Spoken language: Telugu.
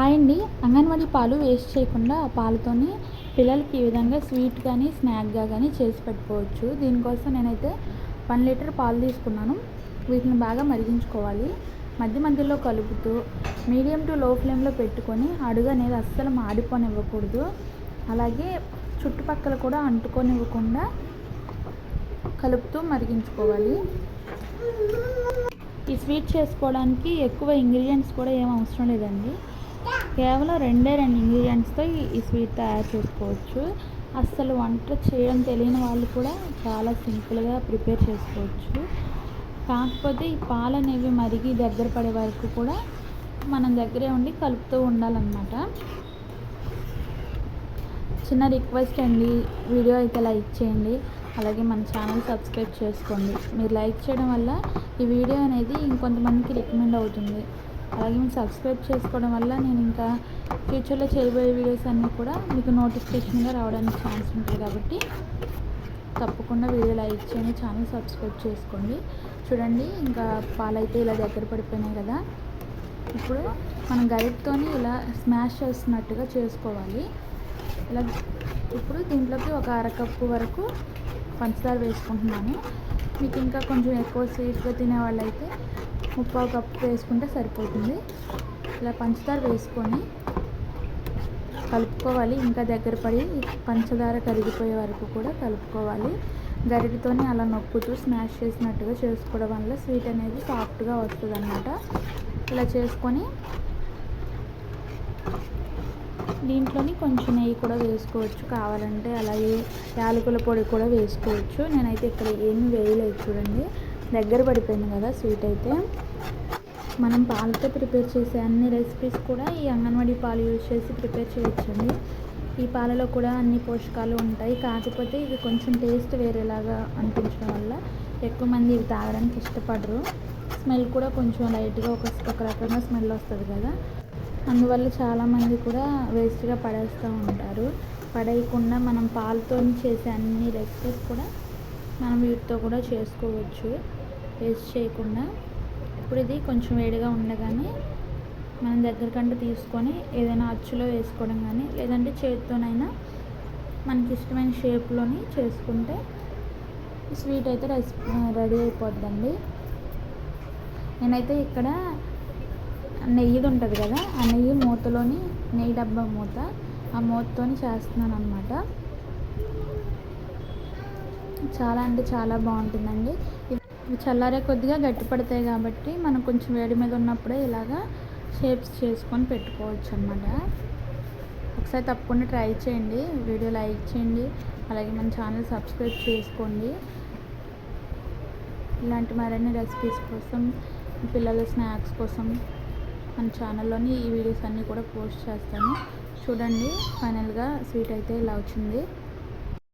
హాయ్ అండి అంగన్వాడీ పాలు వేస్ట్ చేయకుండా ఆ పాలతోని పిల్లలకి ఈ విధంగా స్వీట్ కానీ స్నాక్గా కానీ చేసి పెట్టుకోవచ్చు. దీనికోసం నేనైతే వన్ లీటర్ పాలు తీసుకున్నాను. వీటిని బాగా మరిగించుకోవాలి. మధ్య మధ్యలో కలుపుతూ మీడియం టు లో ఫ్లేమ్లో పెట్టుకొని అడుగు అనేది అస్సలు మాడిపోనివ్వకూడదు. అలాగే చుట్టుపక్కల కూడా అంటుకొనివ్వకుండా కలుపుతూ మరిగించుకోవాలి. ఈ స్వీట్ చేసుకోవడానికి ఎక్కువ ఇంగ్రీడియంట్స్ కూడా ఏం అవసరం లేదండి. కేవలం రెండే రెండు ఇంగ్రీడియంట్స్తో ఈ స్వీట్ తయారు చేసుకోవచ్చు. అస్సలు వంట చేయడం తెలియని వాళ్ళు కూడా చాలా సింపుల్గా ప్రిపేర్ చేసుకోవచ్చు. కాకపోతే ఈ పాలు అనేవి మరిగి దగ్గర పడే వరకు కూడా మనం దగ్గరే ఉండి కలుపుతూ ఉండాలన్నమాట. చిన్న రిక్వెస్ట్ అండి వీడియో అయితే లైక్ చేయండి. అలాగే మన ఛానల్ సబ్స్క్రైబ్ చేసుకోండి. మీరు లైక్ చేయడం వల్ల ఈ వీడియో అనేది ఇంకొంతమందికి రికమెండ్ అవుతుంది. అలాగే మీరు సబ్స్క్రైబ్ చేసుకోవడం వల్ల నేను ఇంకా ఫ్యూచర్లో చేయబోయే వీడియోస్ అన్నీ కూడా మీకు నోటిఫికేషన్గా రావడానికి ఛాన్స్ ఉంటుంది కాబట్టి తప్పకుండా వీడియో లైక్ చేయండి ఛానల్ సబ్స్క్రైబ్ చేసుకోండి. చూడండి ఇంకా పాలైతే ఇలా దగ్గర పడిపోయినాయి కదా. ఇప్పుడు మనం గరిటతోని ఇలా స్మాష్ చేస్తున్నట్టుగా చేసుకోవాలి. ఇలా ఇప్పుడు దీంట్లోకి ఒక అరకప్పు వరకు పంచదార వేసుకుంటున్నాను. మీకు ఇంకా కొంచెం ఎక్కువ స్వీట్గా తినే వాళ్ళైతే ముప్పావు కప్పు వేసుకుంటే సరిపోతుంది. ఇలా పంచదార వేసుకొని కలుపుకోవాలి. ఇంకా దగ్గర పడి పంచదార కరిగిపోయే వరకు కూడా కలుపుకోవాలి. గరిటతోని అలా నొక్కుతూ స్మాష్ చేసినట్టుగా చేసుకోవడం వల్ల స్వీట్ అనేది సాఫ్ట్గా వస్తుంది అనమాట ఇలా చేసుకొని దీంట్లోని కొంచెం నెయ్యి కూడా వేసుకోవచ్చు. కావాలంటే అలాగే యాలకుల పొడి కూడా వేసుకోవచ్చు. నేనైతే ఇక్కడ ఏమి వేయలేదు చూడండి. దగ్గర పడిపోయింది కదా స్వీట్ అయితే. మనం పాలతో ప్రిపేర్ చేసే అన్ని రెసిపీస్ కూడా ఈ అంగన్వాడీ పాలు యూజ్ చేసి ప్రిపేర్ చేయొచ్చండి. ఈ పాలలో కూడా అన్ని పోషకాలు ఉంటాయి. కాకపోతే ఇది కొంచెం టేస్ట్ వేరేలాగా అనిపించడం వల్ల ఎక్కువ మంది ఇవి తాగడానికి ఇష్టపడరు. స్మెల్ కూడా కొంచెం లైట్గా ఒక ఒక రకంగా స్మెల్ వస్తుంది కదా. అందువల్ల చాలామంది కూడా వేస్ట్గా పడేస్తూ ఉంటారు. పడేయకుండా మనం పాలతో చేసే అన్ని రెసిపీస్ కూడా మనం వీటితో కూడా చేసుకోవచ్చు. వేస్ట్ చేయకుండా ఇప్పుడు ఇది కొంచెం వేడిగా ఉండగానే మనం దగ్గరకంటే తీసుకొని ఏదైనా అచ్చులో వేసుకోవడం కానీ లేదంటే చేతితోనైనా మనకి ఇష్టమైన షేప్లోని చేసుకుంటే స్వీట్ అయితే రెస్ రెడీ అయిపోద్దండి. నేనైతే ఇక్కడ నెయ్యిది ఉంటుంది కదా ఆ నెయ్యి మూతలోని నెయ్యి డబ్బా మూత ఆ మూతతోని చేస్తున్నాను అనమాట చాలా అంటే చాలా బాగుంటుందండి. ఇవి చల్లారే కొద్దిగా గట్టి పడతాయి కాబట్టి మనం కొంచెం వేడి మీద ఉన్నప్పుడే ఇలాగా షేప్స్ చేసుకొని పెట్టుకోవచ్చు అనమాట ఒకసారి తప్పకుండా ట్రై చేయండి. వీడియో లైక్ చేయండి. అలాగే మన ఛానల్ సబ్స్క్రైబ్ చేసుకోండి. ఇలాంటి మరిన్ని రెసిపీస్ కోసం పిల్లల స్నాక్స్ కోసం మన ఛానల్లోని ఈ వీడియోస్ అన్నీ కూడా పోస్ట్ చేస్తాను. చూడండి ఫైనల్గా స్వీట్ అయితే ఇలా వచ్చింది.